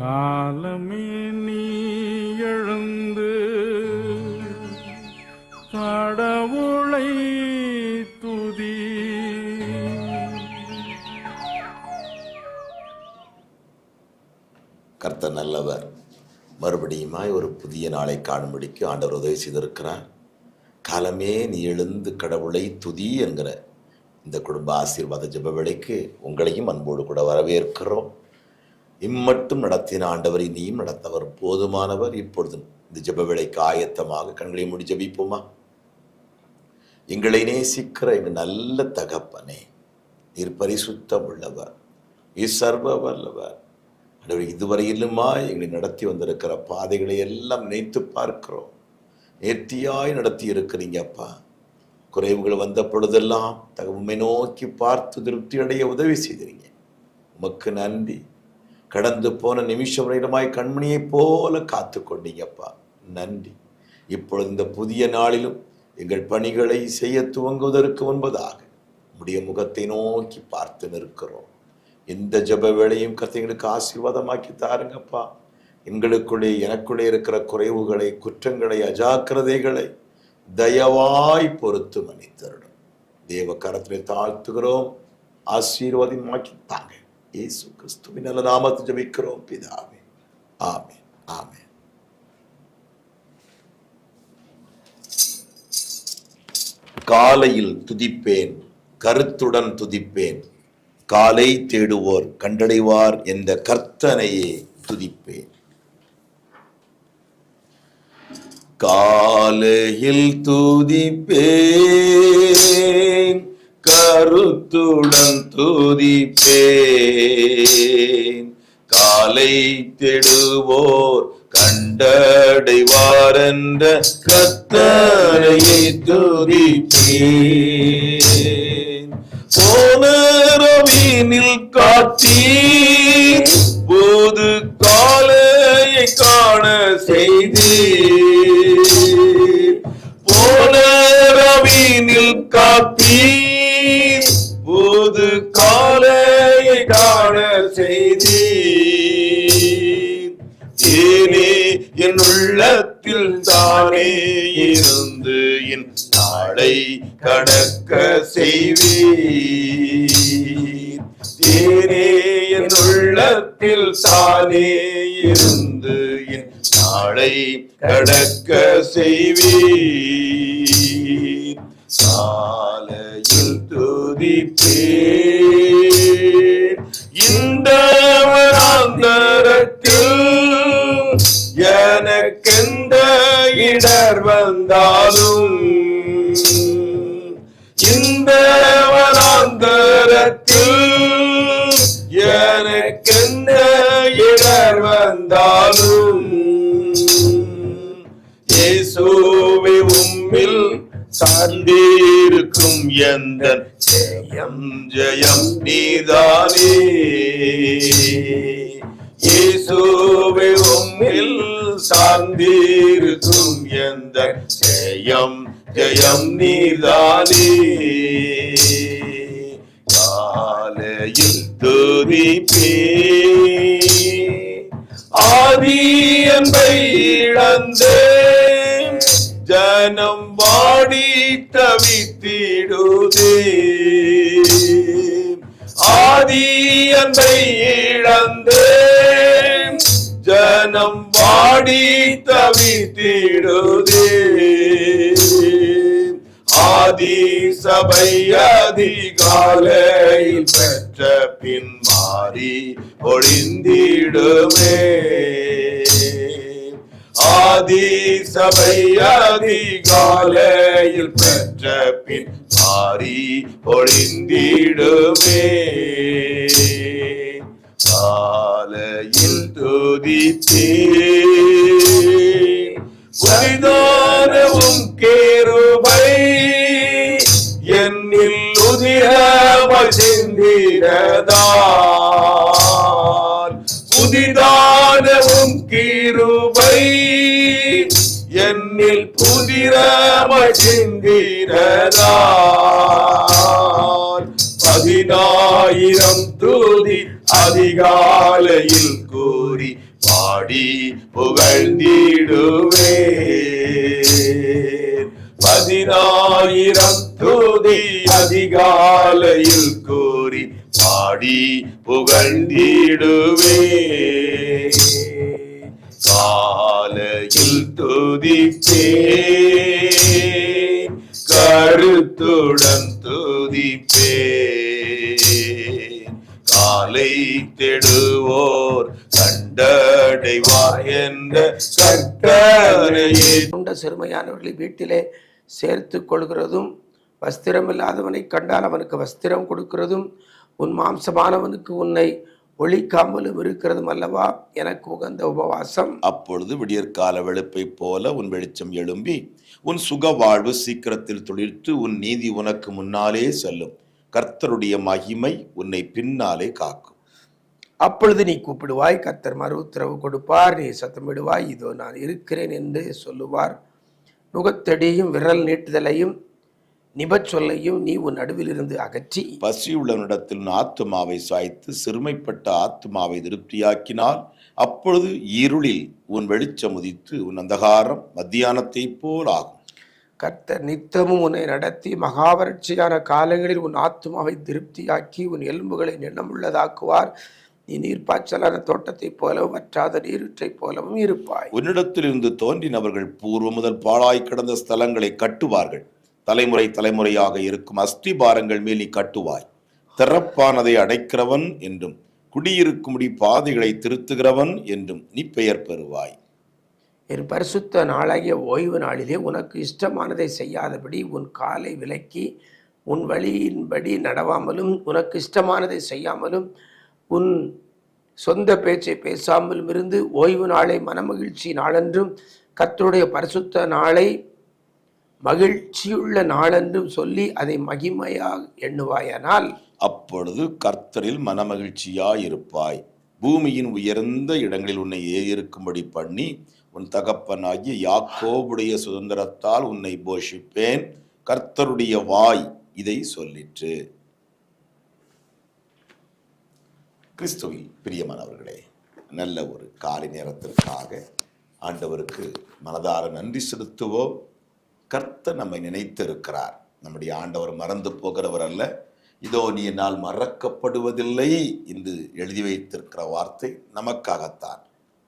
காலமே நீ எழுந்து கடவுளை துதி. கர்த்த நல்லவர். மறுபடியுமாய் ஒரு புதிய நாளை காணும்படிக்கு ஆண்டவர் உதவி செய்திருக்கிறார். காலமே நீ எழுந்து கடவுளை துதி என்கிற இந்த குடும்ப ஆசீர்வாத ஜெப வேலைக்கு உங்களையும் அன்போடு கூட வரவேற்கிறோம். இம்மட்டும் நடத்தின ஆண்டவர் இனியும் நடத்தவர். போதுமானவர் இப்பொழுதும் இந்த ஜெப வேலைக்கு ஆயத்தமாக கண்களை மூடி ஜபிப்போமா? எங்களை நேசிக்கிற எங்கள் நல்ல தகப்பனே நீர் பரிசுத்தம் உள்ளவர் நீர் சர்வ வல்லவர் இதுவரையிலுமா எங்களை நடத்தி வந்திருக்கிற பாதைகளை எல்லாம் நினைத்து பார்க்கிறோம். நேர்த்தியாய் நடத்தி இருக்கிறீங்க அப்பா. குறைவுகள் வந்த பொழுதெல்லாம் தகவமை நோக்கி பார்த்து திருப்தி அடைய உதவி செய்திருங்க உமக்கு நன்றி. கடந்து போன நிமிஷம் வரையிலுமாய் கண்மணியைப் போல காத்து கொண்டீங்கப்பா நன்றி. இப்பொழுது இந்த புதிய நாளிலும் எங்கள் பணிகளை செய்ய துவங்குவதற்கு முன்பதாக முடிய முகத்தை நோக்கி பார்த்து நிற்கிறோம். இந்த ஜெப வேளையும் கத்தைகளுக்கு ஆசீர்வாதமாக்கி தாருங்கப்பா. எங்களுக்குள்ளே எனக்குள்ளே இருக்கிற குறைவுகளை குற்றங்களை அஜாக்கிரதைகளை தயவாய் பொறுத்து மன்னித்தருடும் தேவ கரத்திலே தாழ்த்துகிறோம். ஆசீர்வாதமாக்கி தாங்க இயேசு கிறிஸ்துவின் நல்ல நாமத்தை ஜபிக்கிறோம் பிதாவே ஆமே ஆமே காலையில் துதிப்பேன் கருத்துடன் துதிப்பேன் காலை தேடுவோர் கண்டடைவார் என்ற கர்த்தனையே துதிப்பேன் காலையில் துதிப்பேன் கருத்துடன் துதிப்பேன். காலை தேடுவோர் கண்டடைவார் என்ற கத்தரையை துதிப்பேன். போனரவினில் காட்டி போது காலையை காண செய்தீர். போனரவினில் காட்டி போது காலையை காண செய்தி தேனே என் உள்ளத்தில் தானே இருந்து என் நாளை கடக்க செய்வீர். தேனே என் உள்ளத்தில் தானே இருந்து என் நாளை கடக்க செய்வீர். சாலையில் துதிப்பேன் இந்த வராந்தரத்தில் எனக்கெந்த இடர் வந்தாலும் சார்ந்திருக்கும் எந்த ஜெயம். ஜெயம் நீதானே. இயேசுவே உம்மில் சார்ந்திருக்கும் எந்த ஜெயம் ஜெயம் என்பை இழந்தேன் ஜனம் வாடி தவித்திடுதே. ஆதி சபை அதிகாலையில் பெற்ற பின் மாறி ஒழிந்திடுமே. ஆதி சபை அதிகாலையில் பெற்ற பின் மாறி ஒளிந்திடுமே. காலையில் துதித்தே புதிதானவும் கேருபை என்னில் உதிர சிந்திரதான் புதிதானவும் கிருபை என்னில் புதிரமாய் சிந்திரதான் பதினாயிரம் தூதி அதிகாலையில் கூறி பாடி புகழ்ந்திடுவே பதினாயிரம் தூதி அதிகாலையில் கூறி பாடி புகழ்ந்திடுவே காலையில் துதிப்பே கருத்துடன் துதிப்பே காலை தேடுவோர் கண்டடைவார் என்ற கட்டளையே. உண்ட சிறுமையானவர்களை வீட்டிலே சேர்த்து கொள்கிறதும் வஸ்திரம் இல்லாதவனை கண்டால் அவனுக்கு வஸ்திரம் கொடுக்கிறதும் உன் மாம்சமானவனுக்கு உன்னை ஒழிக்காமலும் இருக்கிறதும் அல்லவா? எனக்கு உகந்த உபவாசம். அப்பொழுது விடியற்கால வெளுப்பை போல உன் வெளிச்சம் எழும்பி உன் சுக வாழ்வு சீக்கிரத்தில் துளிர்த்து உன் நீதி உனக்கு முன்னாலே செல்லும். கர்த்தருடைய மகிமை உன்னை பின்னாலே காக்கும். அப்பொழுது நீ கூப்பிடுவாய் கர்த்தர் மறு உத்தரவு கொடுப்பார் நீ சத்தமிடுவாய் இதோ நான் இருக்கிறேன் என்று சொல்லுவார். நுகத்தடியும் விரல் நீட்டுதலையும் நிபச்சொல்லையும் நீ உன் நடுவிலிருந்து அகற்றி. பசியுள்ளவனிடத்தில் உன் ஆத்துமாவை சாய்த்து சிறுமைப்பட்ட ஆத்துமாவை திருப்தியாக்கினால் அப்பொழுது இருளில் உன் வெளிச்சம் உதித்து உன் அந்தகாரம் மத்தியானத்தைப் போல் ஆகும் கர்த்தர் நித்தமும் உன்னை நடத்தி மகாவறட்சியான காலங்களில் உன் ஆத்துமாவை திருப்தியாக்கி உன் எலும்புகளை நினமுள்ளதாக்குவார் நீ நீர்ப்பாய்ச்சலான தோட்டத்தைப் போலவும் வற்றாத நீருற்றைப் போலவும் இருப்பாய். உன்னிடத்திலிருந்து தோன்றினவர்கள் பூர்வ முதல் பாழாய் கிடந்த ஸ்தலங்களை கட்டுவார்கள். தலைமுறை தலைமுறையாக இருக்கும் அஸ்திபாரங்கள் மேல் நீ கட்டுவாய். திறப்பானதை அடைக்கிறவன் என்றும் குடியிருக்கும்படி பாதைகளை திருத்துகிறவன் என்றும் நீ பெயர் பெறுவாய். என் பரிசுத்த நாளாகிய ஓய்வு நாளிலே உனக்கு இஷ்டமானதை செய்யாதபடி உன் காலை விலக்கி உன் வழியின்படி நடவாமலும் உனக்கு இஷ்டமானதை செய்யாமலும் உன் சொந்த பேச்சை பேசாமலும் இருந்து ஓய்வு நாளை மனமகிழ்ச்சி நாளென்றும் கத்தருடைய பரிசுத்த நாளை மகிழ்ச்சியுள்ள நாளென்றும் சொல்லி அதை மகிமையாக எண்ணுவாயானால் அப்பொழுது கர்த்தரில் மனமகிழ்ச்சியாயிருப்பாய். பூமியின் உயர்ந்த இடங்களில் உன்னை ஏறிருக்கும்படி பண்ணி உன் தகப்பனாகிய யாக்கோவுடைய சுதந்திரத்தால் உன்னை போஷிப்பேன். கர்த்தருடைய வாய் இதை சொல்லிற்று. கிறிஸ்துவில் பிரியமானவர்களே நல்ல ஒரு காலை நேரத்திற்காக ஆண்டவருக்கு மனதார நன்றி செலுத்துவோம். கர்த்தர் நம்மை நினைத்திருக்கிறார். நம்முடைய ஆண்டவர் மறந்து போகிறவர் அல்ல. இதோ நீ என்னால் மறக்கப்படுவதில்லை என்று எழுதி வைத்திருக்கிற வார்த்தை நமக்காகத்தான்.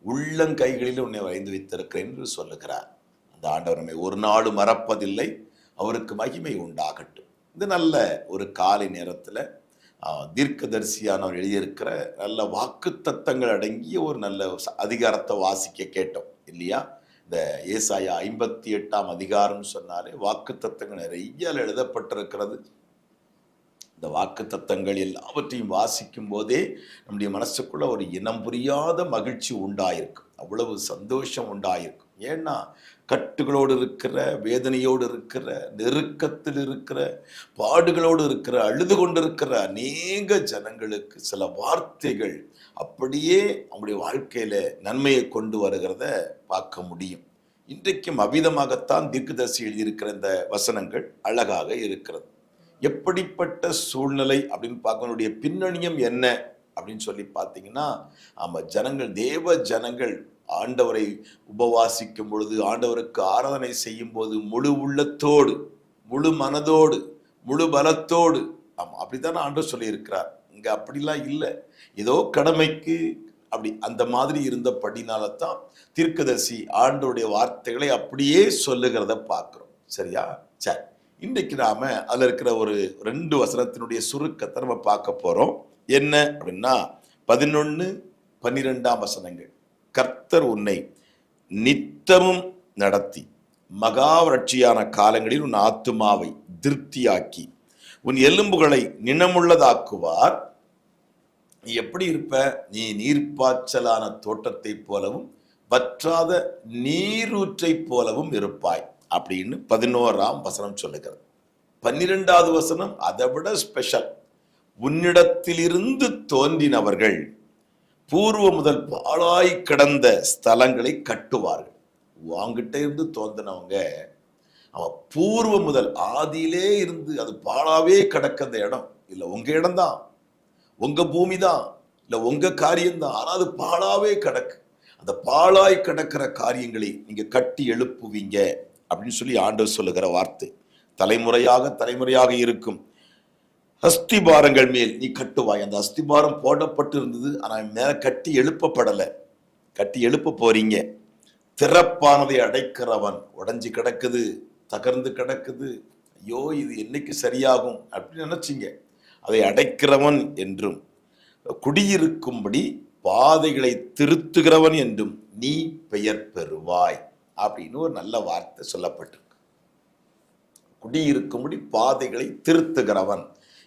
உள்ளங்கைகளில் உன்னை வரைந்து வைத்திருக்கிறேன் என்று சொல்லுகிறார். அந்த ஆண்டவர் நம்மை ஒரு நாளும் மறப்பதில்லை. அவருக்கு மகிமை உண்டாகட்டும். இது நல்ல ஒரு காலை நேரத்தில் தீர்க்கதரிசியானவர் எழுதியிருக்கிற நல்ல வாக்கு தத்தங்கள் அடங்கிய ஒரு நல்ல அதிகாரத்தை வாசிக்க கேட்டோம். இல்லையா? இந்த ஏசாயா ஐம்பத்தி எட்டாம் அதிகாரம்னு சொன்னாலே வாக்கு தத்தங்கள் நிறைய எழுதப்பட்டிருக்கிறது. இந்த வாக்கு தத்தங்கள் எல்லாவற்றையும் வாசிக்கும் போதே நம்முடைய மனசுக்குள்ள ஒரு இனம் புரியாத மகிழ்ச்சி உண்டாயிருக்கும் அவ்வளவு சந்தோஷம் உண்டாயிருக்கும் ஏன்னா கட்டுகளோடு இருக்கிற வேதனையோடு இருக்கிற நெருக்கத்தில் இருக்கிற பாடுகளோடு இருக்கிற அழுது கொண்டிருக்கிற அநேக ஜனங்களுக்கு சில வார்த்தைகள் அப்படியே அவங்களுடைய வாழ்க்கையில நன்மையை கொண்டு வருகிறத பார்க்க முடியும். இன்றைக்கும் அவிதமாகத்தான் தீர்க்கதரிசி எழுதியிருக்கிற இந்த வசனங்கள் அழகாக இருக்கிறது. எப்படிப்பட்ட சூழ்நிலை அப்படின்னு பார்க்கணுடைய பின்னணியம் என்ன? அப்படின்னு சொல்லி பார்த்தீங்கன்னா நம்ம ஜனங்கள் தேவ ஜனங்கள் ஆண்டவரை உபவாசிக்கும் பொழுது ஆண்டவருக்கு ஆராதனை செய்யும் போது முழு உள்ளத்தோடு முழு மனதோடு முழு பலத்தோடு ஆமாம் அப்படித்தானே ஆண்டவர் சொல்லியிருக்கிறார். இங்கே அப்படிலாம் இல்லை. ஏதோ கடமைக்கு அப்படி அந்த மாதிரி இருந்தபடினால தான் தீர்க்கதரிசி ஆண்டோடைய வார்த்தைகளை அப்படியே சொல்லுகிறத பார்க்குறோம். சரியா? சரி. இன்றைக்கு நாம் அதில் இருக்கிற ஒரு ரெண்டு வசனத்தினுடைய சுருக்கத்தை நம்ம பார்க்க போகிறோம் என்ன அப்படின்னா பதினொன்னு பன்னிரெண்டாம் வசனங்கள். கர்த்தர் உன்னை நித்தமும் நடத்தி மகாவரட்சியான காலங்களில் உன் ஆத்துமாவை திருப்தியாக்கி உன் எலும்புகளை நினமுள்ளதாக்குவார் நீ எப்படி இருப்ப? நீ நீர்ப்பாய்ச்சலான தோட்டத்தைப் போலவும் வற்றாத நீரூற்றைப் போலவும் இருப்பாய் அப்படின்னு பதினோராம் வசனம் சொல்லுகிறது. பன்னிரெண்டாவது வசனம் அதை விட ஸ்பெஷல் உன்னிடத்திலிருந்து தோன்றினவர்கள் பூர்வ முதல் பாழாய் கிடந்த ஸ்தலங்களை கட்டுவார்கள். வாங்கிட்ட இருந்து தோன்றினவங்க அவன் பூர்வ முதல் ஆதியிலே இருந்து அது பாழாவே கிடக்க அந்த இடம். இல்லை உங்க இடம்தான். உங்க பூமி தான் இல்லை உங்க காரியம்தான். ஆனால் அது பாழாவே கிடக்கு. அந்த பாழாய் கிடக்கிற காரியங்களை நீங்க கட்டி எழுப்புவீங்க அப்படின்னு சொல்லி ஆண்டவர் சொல்லுகிற வார்த்தை. தலைமுறையாக தலைமுறையாக இருக்கும். அஸ்திபாரங்கள் மேல் நீ கட்டுவாய். அந்த அஸ்திபாரம் போடப்பட்டு இருந்தது ஆனால் மேலே கட்டி எழுப்பப்படலை. கட்டி எழுப்ப போறீங்க. திறப்பானதை அடைக்கிறவன் உடஞ்சி கிடக்குது தகர்ந்து கிடக்குது. ஐயோ இது என்னைக்கு சரியாகும் அப்படின்னு நினச்சிங்க. அதை அடைக்கிறவன் என்றும் குடியிருக்கும்படி பாதைகளை திருத்துகிறவன் என்றும் நீ பெயர் பெறுவாய் அப்படின்னு ஒரு நல்ல வார்த்தை சொல்லப்பட்டிருக்கு. குடியிருக்கும்படி பாதைகளை திருத்துகிறவன்.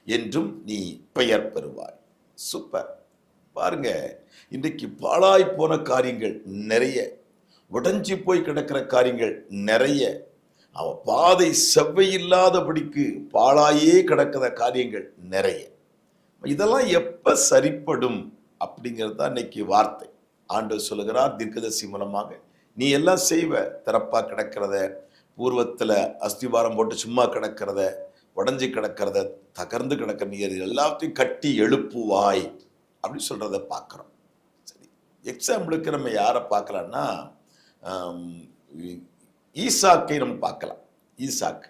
என்றும் நீ பெயர் பெறுவாய். சூப்பர். பாருங்க இன்றைக்கு பாழாய் போன காரியங்கள் நிறைய உடஞ்சி போய் கிடக்கிற காரியங்கள் நிறைய அவன் பாதை செவ்வையில்லாதபடிக்கு பாழாயே கிடக்கிற காரியங்கள் நிறைய. இதெல்லாம் எப்ப சரிப்படும் அப்படிங்கிறது தான் இன்னைக்கு வார்த்தை. ஆண்டு சொல்லுகிறார் தீர்க்கதரிசி மூலமாக நீ எல்லாம் செய்வ திறப்பா கிடக்கிறத பூர்வத்தில் அஸ்திவாரம் போட்டு சும்மா கிடக்கிறத உடஞ்சி கிடக்கிறத தகர்ந்து கிடக்கிற நீ எல்லாத்தையும் கட்டி எழுப்புவாய் அப்படின்னு சொல்கிறத பார்க்குறோம். சரி எக்ஸாம்பிளுக்கு நம்ம யாரை பார்க்கலான்னா ஈசாக்கை நம்ம பார்க்கலாம். ஈசாக்.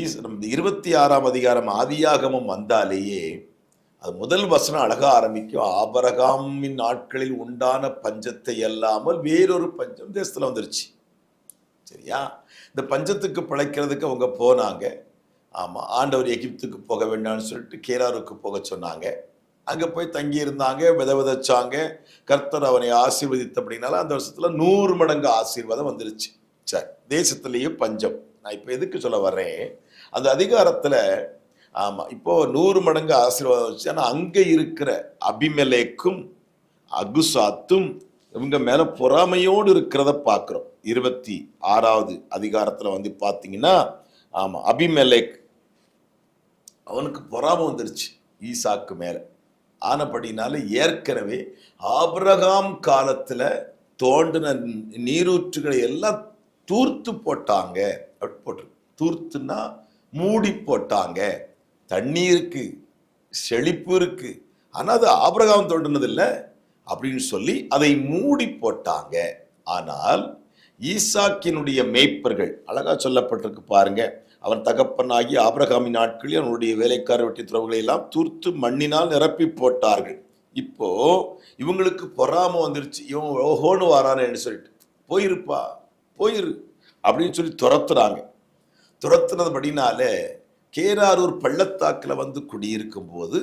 ஈஸ் நம்ம இருபத்தி ஆறாம் அதிகாரம் ஆதியாகமும் வந்தாலேயே அது முதல் வசனம் அழகாக ஆரம்பிக்கும். ஆபரகாமின் நாட்களில் உண்டான பஞ்சத்தை அல்லாமல் வேறொரு பஞ்சம் தேசத்தில் வந்துருச்சு. சரியா? இந்த பஞ்சத்துக்கு பிழைக்கிறதுக்கு அவங்க போனாங்க. ஆமாம் ஆண்டவர் எகிப்துக்கு போக வேண்டாம்னு சொல்லிட்டு கேராருக்கு போக சொன்னாங்க. அங்கே போய் தங்கி இருந்தாங்க வித விதைச்சாங்க. கர்த்தர் அவனை ஆசீர்வதித்த அப்படின்னால அந்த வருஷத்தில் நூறு மடங்கு ஆசீர்வாதம் வந்துருச்சு. சரி தேசத்துலேயே பஞ்சம். நான் இப்போ எதுக்கு சொல்ல வர்றேன்? அந்த அதிகாரத்தில் ஆமாம் இப்போது நூறு மடங்கு ஆசீர்வாதம் வச்சு ஆனால் அங்கே இருக்கிற அபிமலேக்கும் அகுசாத்தும் இவங்க மேலே பொறாமையோடு இருக்கிறத பார்க்குறோம் இருபத்தி ஆறாவது அதிகாரத்தில் வந்து பார்த்தீங்கன்னா ஆமாம் அபிமலேக் அவனுக்கு பொறாமை வந்துருச்சு ஈசாக்கு மேலே. ஆனப்படினால ஏற்கனவே ஆபிரகாம் காலத்தில் தோண்டின நீரூற்றுகளை எல்லாம் தூர்த்து போட்டாங்க. அப்படி போட்டு தூர்த்துனா மூடி போட்டாங்க. தண்ணி இருக்கு செழிப்பு இருக்கு. ஆனால் அது ஆபிரகாம் தோண்டினதில்லை அப்படின்னு சொல்லி அதை மூடி போட்டாங்க. ஆனால் ஈசாக்கினுடைய மேய்ப்பர்கள் அழகா சொல்லப்பட்டிருக்கு பாருங்க. அவன் தகப்பனாகி ஆபிரகாமின் நாட்களில் அவனுடைய வேலைக்கார வெட்டி துறவுகளை எல்லாம் தூர்த்து மண்ணினால் நிரப்பி போட்டார்கள். இப்போ இவங்களுக்கு பொறாம வந்துருச்சு. இவன் ஓஹோன்னு வாரானேன்னு சொல்லிட்டு போயிருப்பா போயிரு அப்படின்னு சொல்லி துரத்துறாங்க. துரத்துனதுபடினால கேராரூர் பள்ளத்தாக்கில் வந்து குடியிருக்கும் போது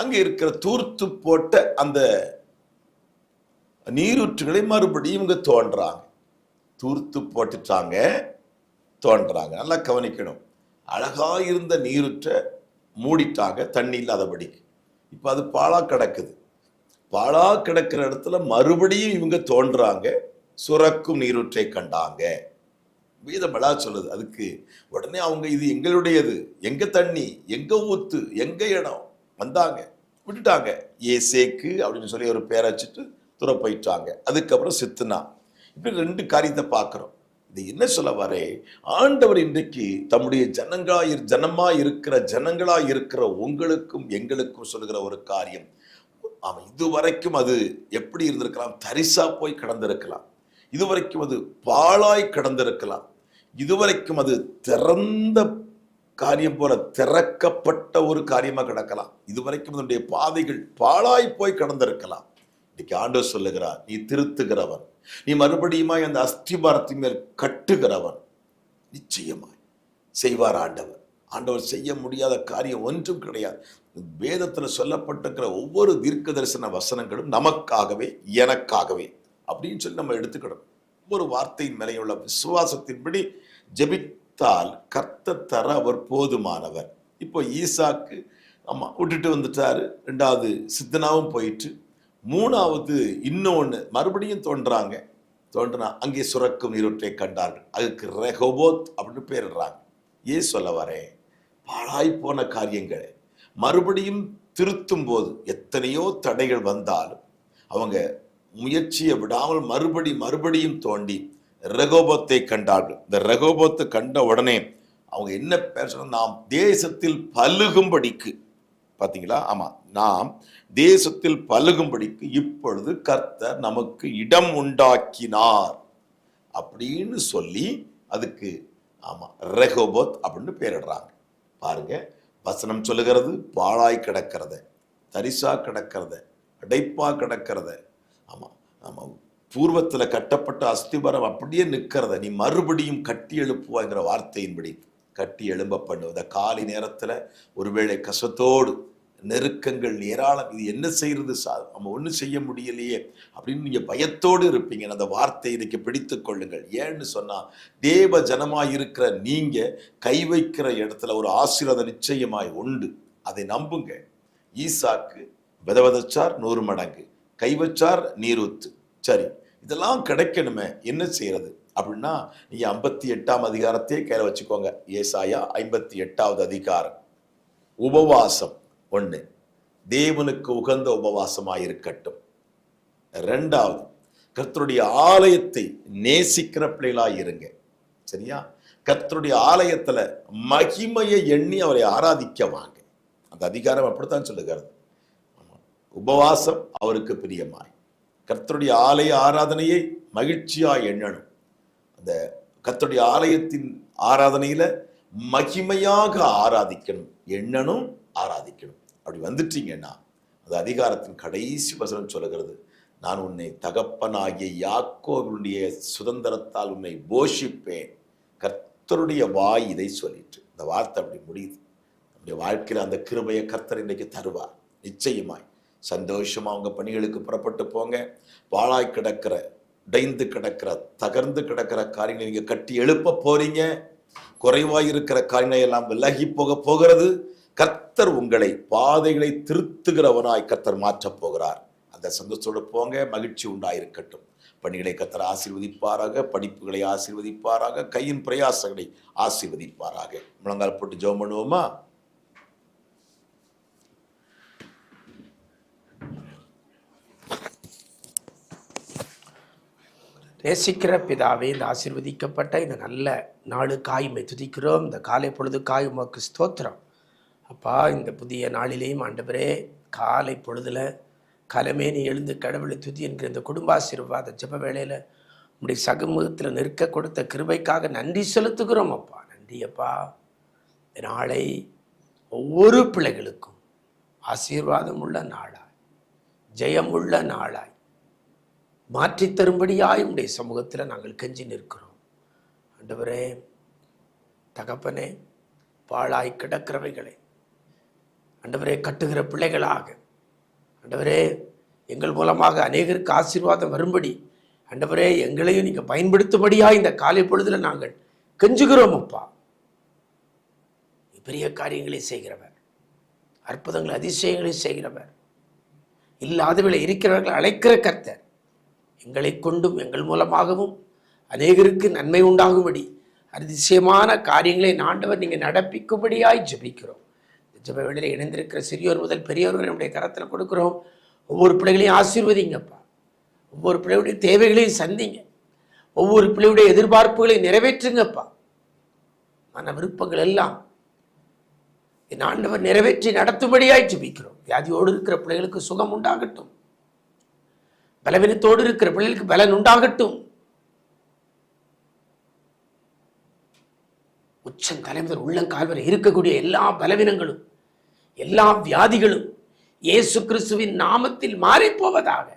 அங்கே இருக்கிற தூர்த்து போட்ட அந்த நீரூற்றுகளை மறுபடியும் இங்கே தோன்றாங்க. தூர்த்து போட்டுட்டாங்க. தோன்றாங்க. நல்லா கவனிக்கணும். அழகா இருந்த நீருற்றை மூடிட்டாங்க தண்ணி இல்லாதபடிக்கு இப்போ அது பாழாக கிடக்குது. பாலாக கிடக்கிற இடத்துல மறுபடியும் இவங்க தோன்றாங்க. சுரக்கும் நீரூற்றை கண்டாங்க. வீதமெல்லாம் சொல்லுது. அதுக்கு உடனே அவங்க இது எங்களுடையது. எங்க தண்ணி எங்க ஊத்து எங்க இடம்? வந்தாங்க. விட்டுட்டாங்க. ஏ சேக்கு அப்படின்னு சொல்லி ஒரு பேரை வச்சுட்டு துற போயிட்டாங்க அதுக்கப்புறம் சித்துனா. இப்படி ரெண்டு காரியத்தை பார்க்குறோம். இது என்ன சொல்ல வரே? ஆண்டவர் இன்றைக்கு தம்முடைய ஜனங்களாய் இரு- இருக்கிற ஜனங்களாக இருக்கிற உங்களுக்கும் எங்களுக்கும் சொல்லுகிற ஒரு காரியம். அவன் இதுவரைக்கும் அது எப்படி இருந்திருக்கலாம்? தரிசா போய் கடந்திருக்கலாம். இதுவரைக்கும் அது பாழாய் கடந்திருக்கலாம். இதுவரைக்கும் அது திறந்த காரியம் போல திறக்கப்பட்ட ஒரு காரியமாக கிடக்கலாம். இதுவரைக்கும் அதனுடைய பாதைகள் பாழாய் போய் கடந்திருக்கலாம். இன்னைக்கு ஆண்டவர் சொல்லுகிறார் நீ திருத்துகிறவன். நீ மறுபடியுமாய் அந்த அஸ்திபாரத்தின் மேல் கட்டுகிறவன். நிச்சயமாய். செய்வார் ஆண்டவர். ஆண்டவர் செய்ய முடியாத காரியம் ஒன்றும் கிடையாது. வேதத்தில் சொல்லப்பட்டிருக்கிற ஒவ்வொரு தீர்க்க தரிசன வசனங்களும் நமக்காகவே எனக்காகவே அப்படின்னு சொல்லி நம்ம எடுத்துக்கணும் ஒவ்வொரு வார்த்தையின் மேலே உள்ள விசுவாசத்தின்படி ஜெபித்தால் கர்த்த தர அவர் போதுமானவர். இப்போ ஈசாக்கு ஆமா விட்டுட்டு வந்துட்டாரு. ரெண்டாவது சித்தனாவும் போயிட்டு மூணாவது இன்னொன்று மறுபடியும் தோன்றாங்க. தோன்றினா அங்கே சுரக்கும் நீரூற்றை கண்டார்கள். அதுக்கு ரெஹோபோத் அப்படின்னு பேரிடுறாங்க. ஏன் சொல்ல வரேன்? பாழாய்ப்போன காரியங்களை மறுபடியும் திருத்தும் போது எத்தனையோ தடைகள் வந்தாலும் அவங்க முயற்சியை விடாமல் மறுபடி மறுபடியும் தோண்டி ரகோபத்தை கண்டார்கள். இந்த ரகோபத்தை கண்ட உடனே அவங்க என்ன பேசணும்? நாம் தேசத்தில் பழுகும்படிக்கு. பார்த்தீங்களா ஆமாம் நாம் தேசத்தில் பழுகும்படிக்கு இப்பொழுது கர்த்தர் நமக்கு இடம் உண்டாக்கினார் அப்படின்னு சொல்லி அதுக்கு ஆமாம் ரெகோபோத் அப்படின்னு பேரிடுறாங்க பாருங்க வசனம் சொல்லுகிறது பாழாய் கிடக்கிறத தரிசா கிடக்கிறத அடைப்பா கிடக்கிறத ஆமாம் ஆமாம் பூர்வத்தில் கட்டப்பட்ட அஸ்திபரம் அப்படியே நிற்கிறத நீ மறுபடியும் கட்டி எழுப்புவாங்கிற வார்த்தையின்படி கட்டி எழும்ப பண்ணுவத காலை நேரத்தில் ஒருவேளை கசத்தோடு நெருக்கங்கள் ஏராளம் இது என்ன செய்யறது சா நம்ம ஒன்றும் செய்ய முடியலையே அப்படின்னு நீங்கள் பயத்தோடு இருப்பீங்க. அந்த வார்த்தை இன்னைக்கு பிடித்து கொள்ளுங்கள். ஏன்னு சொன்னால் தேவ ஜனமாக இருக்கிற நீங்கள் கை வைக்கிற இடத்துல ஒரு ஆசீர்வாதம் நிச்சயமாய் உண்டு. அதை நம்புங்க. ஈசாக்கு வித விதைச்சார் நூறு மடங்கு. கை வச்சார் நீரூத்து சரி இதெல்லாம் கிடைக்கணுமே. என்ன செய்யறது? அப்படின்னா நீங்கள் ஐம்பத்தி எட்டாம் அதிகாரத்தையே கையில் வச்சுக்கோங்க. ஏசாயா ஐம்பத்தி எட்டாவது அதிகாரம். உபவாசம். ஒன்று தேவனுக்கு உகந்த உபவாசமாக இருக்கட்டும் ரெண்டாவது கர்த்தருடைய ஆலயத்தை நேசிக்கிற பிள்ளைகளாக இருங்க சரியா? கர்த்தருடைய ஆலயத்தில் மகிமையை எண்ணி அவரை ஆராதிக்க வாங்க. அந்த அதிகாரம் அப்படித்தான் சொல்லுகிறது. உபவாசம் அவருக்கு பிரியமாய். கர்த்தருடைய ஆலய ஆராதனையை மகிழ்ச்சியாக எண்ணணும். அந்த கர்த்தருடைய ஆலயத்தின் ஆராதனையில் மகிமையாக ஆராதிக்கணும். எண்ணணும் ஆராதிக்கணும். அப்படி வந்துட்டீங்கன்னா அது அதிகாரத்தின் கடைசி வசனம் சொல்லுகிறது நான் உன்னை தகப்பனாகிய யாக்கோவினுடைய சுதந்திரத்தால் உன்னை போஷிப்பேன். கர்த்தருடைய வாய் இதை சொல்லிட்டு இந்த வார்த்தை அப்படி முடியுது. நம்முடைய வாழ்க்கையில் அந்த கிருபையை கர்த்தர் இன்னைக்கு தருவார். நிச்சயமாய் சந்தோஷமாக அவங்க பணிகளுக்கு புறப்பட்டு போங்க. வாழாய் கிடக்கிற உடைந்து கிடக்கிற தகர்ந்து கிடக்கிற காரியங்களை நீங்கள் கட்டி எழுப்ப போறீங்க. குறைவாக இருக்கிற காரியங்களை எல்லாம் விலகி போக போகிறது. கர்த்தர் உங்களை பாதைகளை திருத்துகிறவனாய் கர்த்தர் மாற்றப் போகிறார். அந்த சந்தோஷத்தோடு போங்க மகிழ்ச்சி உண்டாயிருக்கட்டும். பணிகளை கத்தர் ஆசீர்வதிப்பாராக படிப்புகளை ஆசீர்வதிப்பாராக கையின் பிரயாசங்களை ஆசீர்வதிப்பாராக. முழங்கால் போட்டு ஜோம் பண்ணுவோமா? நேசிக்கிற பிதாவே இந்த ஆசீர்வதிக்கப்பட்ட இந்த நல்ல நாளுக்காய் துதிக்கிறோம். இந்த காலை பொழுதுக்காய் உமக்கு ஸ்தோத்திரம். அப்பா இந்த புதிய நாளிலேயும் ஆண்டவரே காலை பொழுதில் கலமே நீ எழுந்து கடவுளை துதி என்கிற இந்த குடும்பாசீர்வாத ஜப வேளையில் உடைய சகமுகத்தில் நிற்க கொடுத்த கிருபைக்காக நன்றி செலுத்துகிறோம் அப்பா. நன்றி அப்பா. நாளை ஒவ்வொரு பிள்ளைகளுக்கும் ஆசீர்வாதம் உள்ள நாளாய் ஜெயம் உள்ள நாளாய் மாற்றித் தரும்படியாய் உடைய சமூகத்தில் நாங்கள் கெஞ்சி நிற்கிறோம். ஆண்டவரே தகப்பனே பாழாய் கிடக்கிறவைகளை அண்டவரே கட்டுகிற பிள்ளைகளாக. அண்டவரே எங்கள் மூலமாக அநேகருக்கு ஆசீர்வாதம் வரும்படி. அண்டவரே எங்களையும் நீங்கள் பயன்படுத்தும்படியாக இந்த காலை பொழுதில் நாங்கள் கெஞ்சுகிறோம் அப்பா. பெரிய காரியங்களை செய்கிறவர். அற்புதங்களை அதிசயங்களை செய்கிறவர். இல்லாதவர்களை இருக்கிறவர்கள் அழைக்கிற கர்த்தர். எங்களை கொண்டும் எங்கள் மூலமாகவும் அநேகருக்கு நன்மை உண்டாகும்படி. அதிசயமான காரியங்களை நாண்டவர் நீங்கள் நடப்பிக்கும்படியாய் ஜெபிக்கிறோம். ஜப வேளையில் இணைந்திருக்கிற சிறியோர் முதல் பெரியவர்கள் நம்முடைய கரத்தில் கொடுக்குறோம். ஒவ்வொரு பிள்ளைகளையும் ஆசீர்வதிங்கப்பா. ஒவ்வொரு பிள்ளையுடைய தேவைகளையும் சந்திங்க. ஒவ்வொரு பிள்ளையுடைய எதிர்பார்ப்புகளை நிறைவேற்றுங்கப்பா. மன விருப்பங்கள் எல்லாம் என் ஆண்டவர் நிறைவேற்றி நடத்தும்படியாய் ஜபிக்கிறோம். வியாதியோடு இருக்கிற பிள்ளைகளுக்கு சுகம் உண்டாகட்டும். பலவீனத்தோடு இருக்கிற பிள்ளைகளுக்கு பலன் உண்டாகட்டும். உச்சம் தலைமுதல் உள்ளங்கால் வரை இருக்கக்கூடிய எல்லா பலவீனங்களும் எல்லா வியாதிகளும் இயேசு கிறிஸ்துவின் நாமத்தில் மாறிப் போவதாக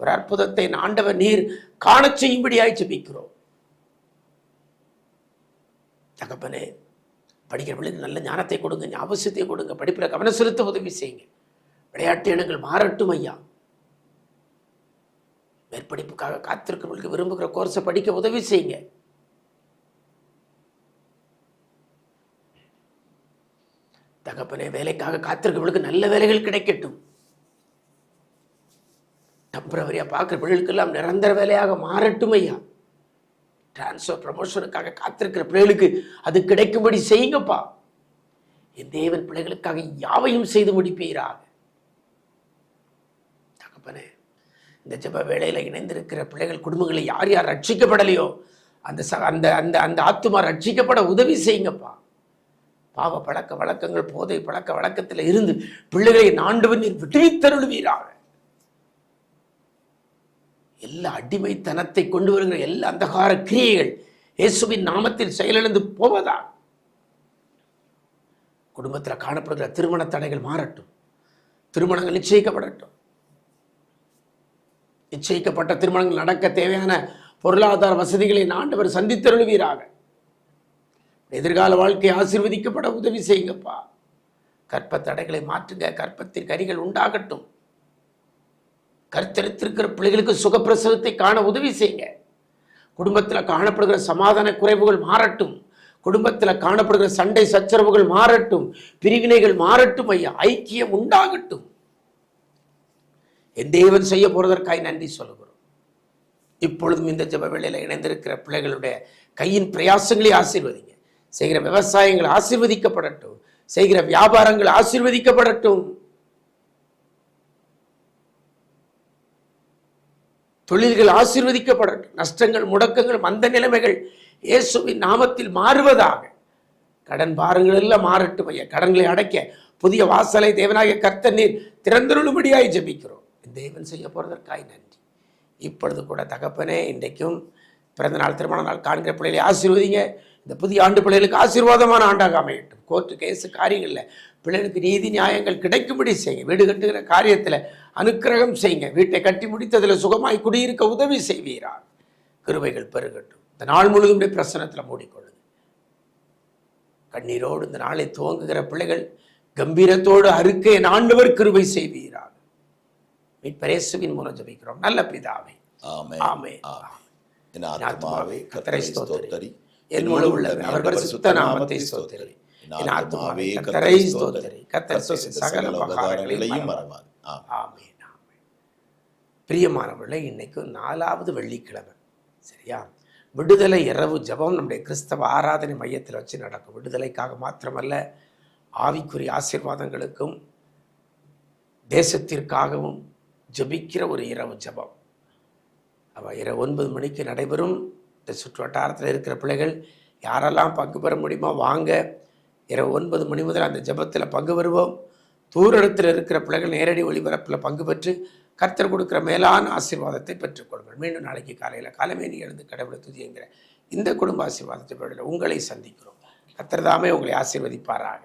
ஒரு அற்புதத்தை ஆண்டவர் நீர் காண செய்யும்படியாய் ஜபிக்கிறோம். தகப்பனே படிக்கிறவர்களுக்கு நல்ல ஞானத்தை கொடுங்க ஞாபகத்தை கொடுங்க படிப்பில் கவனம் செலுத்த உதவி செய்யுங்க. விளையாட்டு இனங்கள் மாறட்டும் ஐயா. மேற்படிப்புக்காக காத்திருக்கிறவர்களுக்கு விரும்புகிற கோர்ஸை படிக்க உதவி செய்யுங்க. தகப்பனே வேலைக்காக காத்திருக்கவளுக்கு நல்ல வேலைகள் கிடைக்கட்டும். டெம்பரவரியாக பார்க்குற பிள்ளைகளுக்கெல்லாம் நிரந்தர வேலையாக மாறட்டும் ஐயா. டிரான்ஸ்ஃபர் ப்ரமோஷனுக்காக காத்திருக்கிற பிள்ளைகளுக்கு அது கிடைக்கும்படி செய்யுங்கப்பா. என் தேவன் பிள்ளைகளுக்காக யாவையும் செய்து முடிப்பீராக. தகப்பனே இந்த ஜப வேலையில் இணைந்திருக்கிற பிள்ளைகள் குடும்பங்களை யார் யார் ரட்சிக்கப்படலையோ அந்த ச அந்த அந்த அந்த ஆத்துமா ரட்சிக்கப்பட உதவி செய்யுங்கப்பா. பாவ பழக்க வழக்கங்கள் போதை பழக்க வழக்கத்தில் இருந்து பிள்ளைகளை நாண்டுவன் நீர் விடுவித்தருளுவீராக. எல்லா அடிமைத்தனத்தை கொண்டு வருகிற எல்லா அந்தகார கிரியைகள் இயேசுவின் நாமத்தில் செயலிழந்து போவதா குடும்பத்தில் காணப்படுகிற திருமண தடைகள் மாறட்டும் திருமணங்கள் நிச்சயிக்கப்படட்டும். நிச்சயிக்கப்பட்ட திருமணங்கள் நடக்க தேவையான பொருளாதார வசதிகளை ஆண்டவர் சந்தித்தருள்வீராக. எதிர்கால வாழ்க்கை ஆசிர்வதிக்கப்பட உதவி செய்யுங்கப்பா. கற்ப தடைகளை மாற்றுங்க. கற்பத்தின் கரிகள் உண்டாகட்டும். கருத்தரித்திருக்கிற பிள்ளைகளுக்கு சுகப்பிரசவத்தை காண உதவி செய்யுங்க. குடும்பத்தில் காணப்படுகிற சமாதான குறைவுகள் மாறட்டும். குடும்பத்தில் காணப்படுகிற சண்டை சச்சரவுகள் மாறட்டும். பிரிவினைகள் மாறட்டும் ஐயா. ஐக்கியம் உண்டாகட்டும். என் தேவன் செய்ய போறதற்காய் நன்றி சொல்லுகிறோம். இப்பொழுதும் இந்த ஜப வேளையில் இணைந்திருக்கிற பிள்ளைகளுடைய கையின் பிரயாசங்களை ஆசீர்வதிங்க. செய்கிற விவசாயங்கள் ஆசிர்வதிக்கப்படட்டும். செய்கிற வியாபாரங்கள் ஆசிர்வதிக்கப்படட்டும். தொழில்கள் ஆசிர்வதிக்கப்படட்டும். நஷ்டங்கள் முடக்கங்கள் மந்த நிலைமைகள் இயேசுவின் நாமத்தில் மாறுவதாக. கடன் பாருங்கள் எல்லாம் மாறட்டும் ஐயா. கடன்களை அடைக்க புதிய வாசலை தேவனாகிய கர்த்த நீர் திறந்தருளும்படியாய் ஜெபிக்கிறோம். தேவன் செய்ய போறதற்காய் நன்றி. இப்பொழுது கூட தகப்பனே இன்றைக்கும் பிறந்த நாள் திருமண நாள் காண்கிற பிள்ளைகளை ஆசீர்வதிங்க. இந்த புதிய ஆண்டு பிள்ளைகளுக்கு ஆசீர்வாதமான ஆண்டாக அமையட்டும். கோர்ட்டு கேஸு காரியங்களில் பிள்ளைகளுக்கு நீதி நியாயங்கள் கிடைக்கும்படி செய்யுங்க. வீடு கட்டுகிற காரியத்தில் அனுக்கிரகம் செய்யுங்க. வீட்டை கட்டி முடித்ததில் சுகமாய் குடியிருக்க உதவி செய்வீரார் கிருபைகள் பெருகட்டும். இந்த நாள் முழுதும் பிரசனத்தில் மூடிக்கொள்ளுங்க. கண்ணீரோடு இந்த நாளை துவங்குகிற பிள்ளைகள் கம்பீரத்தோடு அறுக்க ஆண்டவர் கிருபை செய்வீராக. மீட்பரேசுவின் மூலம் ஜபிக்கிறோம். நல்ல பிதாவே. ஆமென். ஆமென். என் ஆத்மாவே கர்த்தரை ஸ்தோத்திரி. என் முழு உள்ளமே அவர் பரிசுத்த நாமத்தை ஸ்தோத்திரி. என் ஆத்மாவே கர்த்தரை ஸ்தோத்திரி. கர்த்தர் செய்த சகல உபகாரங்களையும் மறவாது. ஆமென் பிரியமானவர்களே இன்னைக்கு நாலாவது வெள்ளிக்கிழமை. சரியா? விடுதலை இரவு ஜெபம் நம்முடைய கிறிஸ்தவ ஆராதனை மையத்தில் வச்சு நடக்கும். விடுதலைக்காக மாத்திரமல்ல ஆவிக்குரிய ஆசீர்வாதங்களுக்கும் தேசத்திற்காகவும் ஜெபிக்கிற ஒரு இரவு ஜெபம். அவள் இரவு ஒன்பது மணிக்கு நடைபெறும். சுற்று வட்டாரத்தில் இருக்கிற பிள்ளைகள் யாரெல்லாம் பங்கு பெற முடியுமோ வாங்க. இரவு ஒன்பது மணி முதல் அந்த ஜெபத்தில் பங்கு பெறுவோம். தூரத்தில் இருக்கிற பிள்ளைகள் நேரடி ஒளிபரப்பில் பங்கு பெற்று கர்த்தர் கொடுக்கிற மேலான ஆசீர்வாதத்தை பெற்றுக்கொள்வோம் மீண்டும் நாளைக்கு காலையில் காலமேனி எழுந்து கடவுளை துதிங்கிற இந்த குடும்ப ஆசீர்வாதத்தை பெற உங்களை சந்திக்கிறோம். கர்த்தர் தாமே உங்களை ஆசீர்வதிப்பாராக.